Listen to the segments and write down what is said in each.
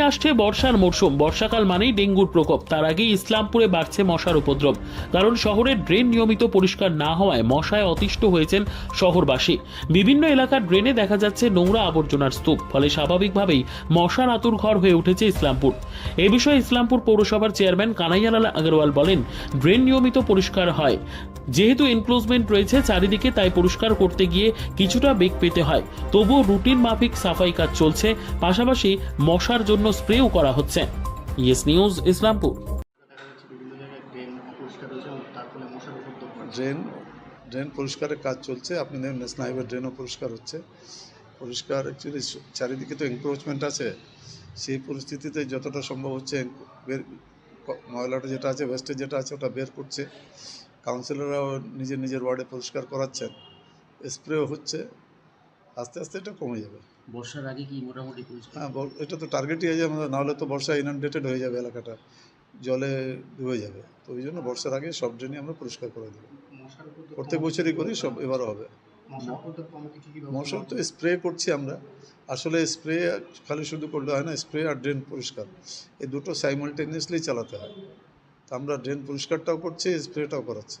আসছে বর্ষার মরশুম। বর্ষাকাল মানেই ডেঙ্গুর প্রকোপ। তার আগেই ইসলামপুরে বাড়ছে মশার উপদ্রব। কারণ শহরের ড্রেন নিয়মিত পরিষ্কার না হওয়ায় মশায় অতিষ্ঠ হয়েছেন শহরবাসী। বিভিন্ন এলাকার ড্রেনে দেখা যাচ্ছে নোংরা আবর্জনার স্তূপ। ফলে স্বাভাবিকভাবেই মশার আতুর ঘর হয়ে উঠেছে ইসলামপুর। এ বিষয়ে ইসলামপুর পৌরসভার চেয়ারম্যান কানাইয়ালাল আগরওয়াল বলেন, ড্রেন নিয়মিত পরিষ্কার হয়। যেহেতু এনক্লোজমেন্ট রয়েছে চারিদিকে, তাই পরিষ্কার করতে গিয়ে কিছুটা বেগ পেতে হয়। তবুও রুটিন মাফিক সাফাই কাজ চলছে। পাশাপাশি মশার জন্য স্প্রেও করা হচ্ছে। Yes news, Islampur. Drain drain পরিষ্কারের কাজ চলছে। আপনি দেখবেন ন্যাশনাল হাইওয়ে ড্রেনও পরিষ্কার হচ্ছে। পরিষ্কার অ্যাকচুয়ালি চারিদিকে তো এনক্রোচমেন্ট আছে। সেই পরিস্থিতিতে যতটা সম্ভব হচ্ছে বের ময়লাটা যেটা আছে ওয়েস্টেজ যেটা আছে, ওটা বের করছে। কাউন্সিলররাও নিজের নিজের ওয়ার্ডে পরিষ্কার করাচ্ছেন। স্প্রেও হচ্ছে। আস্তে আস্তে এটা কমে যাবে। বর্ষার আগে কি মোটামুটি হ্যাঁ এটা তো টার্গেটই আছে আমরা নাহলে তো বর্ষা ইনান্ডেটেড হয়ে যাবে এলাকাটা। জলে ডুবে যাবে। তো ওই জন্য বর্ষার আগে সব ড্রেনই আমরা পরিষ্কার করে দেবো। প্রত্যেক বছরই করি সব এবারও হবে। মশার তো স্প্রে করছি আমরা। আসলে স্প্রে খালি শুধু করলে হয় না স্প্রে আর ড্রেন পরিষ্কার। এই দুটো সাইমালটেনিয়াসলি চালাতে হয়। তো আমরা ড্রেন পরিষ্কারটাও করছি স্প্রেটাও করাচ্ছি।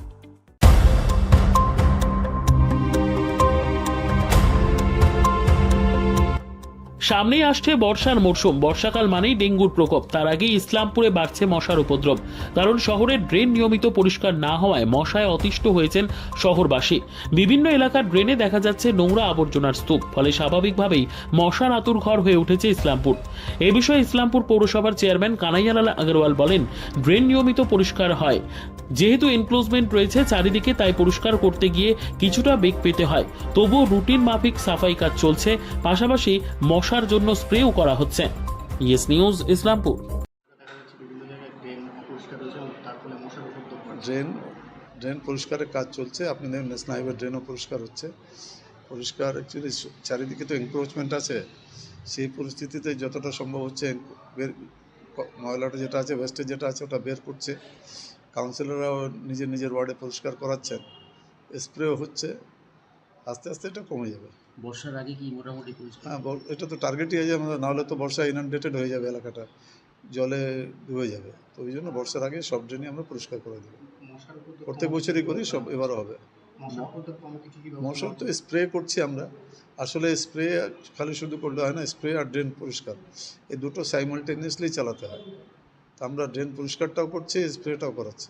সামনেই আসছে বর্ষার মরশুম। বর্ষাকাল মানেই ডেঙ্গুর প্রকোপ। তার আগেই ইসলামপুরে বাড়ছে মশার উপদ্রব। কারণ শহরের ড্রেন নিয়মিত পরিষ্কার না হওয়ায় মশায় অতিষ্ঠ হয়েছেন শহরবাসী। বিভিন্ন এলাকার ড্রেনে দেখা যাচ্ছে নোংরা আবর্জনার স্তূপ। ফলে স্বাভাবিকভাবেই মশার আতুর ঘর হয়ে উঠেছে ইসলামপুর। এ বিষয়ে ইসলামপুর পৌরসভার চেয়ারম্যান কানাইয়ালাল আগরওয়াল বলেন, ড্রেন নিয়মিত পরিষ্কার হয়। যেহেতু এনক্লোজমেন্ট রয়েছে, চারিদিকে তাই পরিষ্কার করতে গিয়ে কিছুটা বেগ পেতে হয়। তবুও রুটিন মাফিক সাফাই কাজ চলছে। পাশাপাশি মশার জন্য স্প্রেও করা হচ্ছে। Yes news Islampur. Drain drain পরিষ্কারের কাজ চলছে। আপনি দেখবেন ন্যাশনাল হাইওয়ে ড্রেনও পরিষ্কার হচ্ছে। পরিষ্কার অ্যাকচুয়ালি চারিদিকে তো এনক্রোচমেন্ট আছে। সেই পরিস্থিতিতে যতটা সম্ভব হচ্ছে বের ময়লাটা যেটা আছে ওয়েস্টেজ যেটা আছে ওটা বের করছে। কাউন্সিলররাও নিজের নিজের ওয়ার্ডে পরিষ্কার করাচ্ছেন। স্প্রেও হচ্ছে। আস্তে আস্তে এটা কমে যাবে। বর্ষার আগে কি মোটামুটি হ্যাঁ এটা তো টার্গেটই আছে আমরা নাহলে তো বর্ষা ইনান্ডেটেড হয়ে যাবে এলাকাটা। জলে ডুবে যাবে। তো ওই জন্য বর্ষার আগে সব ড্রেনই আমরা পরিষ্কার করে দেবো। প্রত্যেক বছরই করি সব এবারও হবে। মশার তো স্প্রে করছি আমরা। আসলে স্প্রে খালি শুধু করলে হয় না স্প্রে আর ড্রেন পরিষ্কার। এই দুটো সাইমালটেনিয়াসলি চালাতে হয়। তো আমরা ড্রেন পরিষ্কারটাও করছি স্প্রেটাও করাচ্ছি।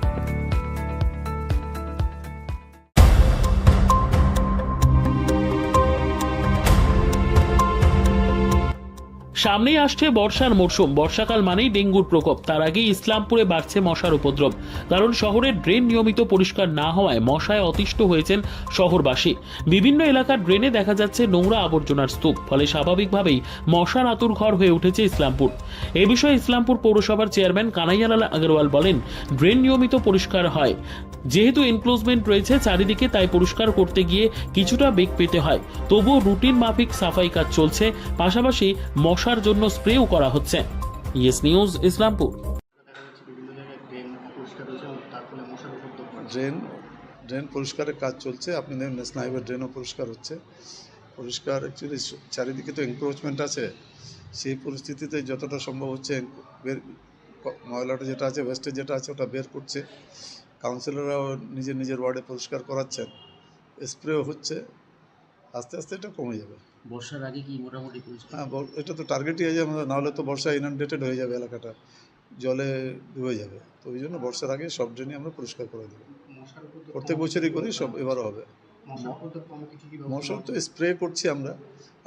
সামনেই আসছে বর্ষার মরশুম। বর্ষাকাল মানেই ডেঙ্গুর প্রকোপ। তার আগেই ইসলামপুরে বাড়ছে মশার উপদ্রব। কারণ শহরের ড্রেন নিয়মিত পরিষ্কার না হওয়ায় মশায় অতিষ্ঠ হয়েছেন শহরবাসী। বিভিন্ন এলাকার ড্রেনে দেখা যাচ্ছে নোংরা আবর্জনার স্তূপ। ফলে স্বাভাবিকভাবেই মশার আতুর ঘর হয়ে উঠেছে ইসলামপুর। এ বিষয়ে ইসলামপুর পৌরসভার চেয়ারম্যান কানাইয়ালাল আগরওয়াল বলেন, ড্রেন নিয়মিত পরিষ্কার হয়। যেহেতু এনক্লোজমেন্ট রয়েছে চারিদিকে, তাই পরিষ্কার করতে গিয়ে কিছুটা বেগ পেতে হয়। তবুও রুটিন মাফিক সাফাই কাজ চলছে। পাশাপাশি মশার জন্য স্প্রেও করা হচ্ছে। Yes news, Islampur. Drain drain পরিষ্কারের কাজ চলছে। আপনি দেখবেন ন্যাশনাল হাইওয়ে ড্রেনও পরিষ্কার হচ্ছে। পরিষ্কার অ্যাকচুয়ালি চারিদিকে তো এনক্রোচমেন্ট আছে। সেই পরিস্থিতিতে যতটা সম্ভব হচ্ছে বের ময়লাটা যেটা আছে ওয়েস্টেজ যেটা আছে, ওটা বের করছে। কাউন্সিলররাও নিজের নিজের ওয়ার্ডে পরিষ্কার করাচ্ছেন। স্প্রেও হচ্ছে। আস্তে আস্তে এটা কমে যাবে। বর্ষার আগে কি মোটামুটি হ্যাঁ এটা তো টার্গেটই আছে আমাদের নাহলে তো বর্ষা ইনান্ডেটেড হয়ে যাবে এলাকাটা। জলে ডুবে যাবে। তো ওই জন্য বর্ষার আগে সব ড্রেনই আমরা পরিষ্কার করে দেবো। প্রত্যেক বছরই করি সব এবারও হবে। মশার নেওয়া তো স্প্রে করছি আমরা।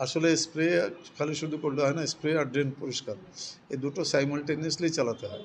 আসলে স্প্রে খালি শুধু করলে হয় না স্প্রে আর ড্রেন পরিষ্কার। এই দুটো সাইমালটেনিয়াসলি চালাতে হয়।